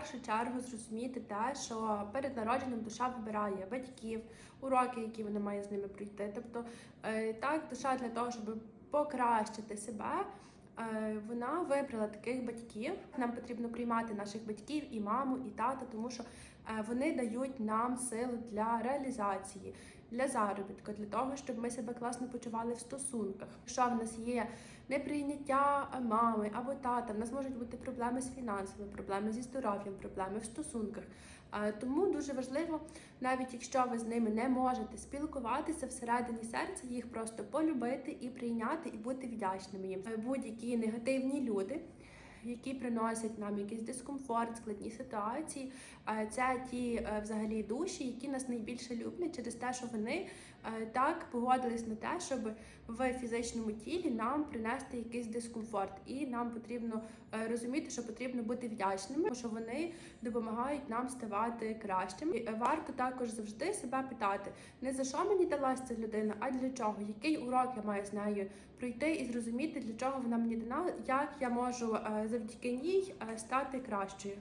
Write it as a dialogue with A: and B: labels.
A: першу чергу зрозуміти те, що перед народженням душа вибирає батьків, уроки, які вона має з ними пройти. Тобто е, так, душа для того, щоб покращити себе. е, Вона вибрала таких батьків. Нам потрібно приймати наших батьків і маму, і тата, тому що вони дають нам сили для реалізації, для заробітку, для того, щоб ми себе класно почували в стосунках. Якщо в нас є неприйняття мами або тата, в нас можуть бути проблеми з фінансами, проблеми зі здоров'ям, проблеми в стосунках. Е, Тому дуже важливо, навіть якщо ви з ними не можете спілкуватися всередині серця, їх просто полюбити і прийняти, і бути вдячними їм. Е, Будь-які негативні люди. Які приносять нам якийсь дискомфорт, складні ситуації, це ті е, взагалі душі, які нас найбільше люблять через те, що вони е, так погодились на те, щоб в фізичному тілі нам принести якийсь дискомфорт, і нам потрібно е, розуміти, що потрібно бути вдячними, що вони допомагають нам ставати кращими. Варто також завжди себе питати, не за що мені далась ця людина, а для чого, який урок я маю з нею пройти і зрозуміти, для чого вона мені дана, як я можу завдяки ній е, стати кращою.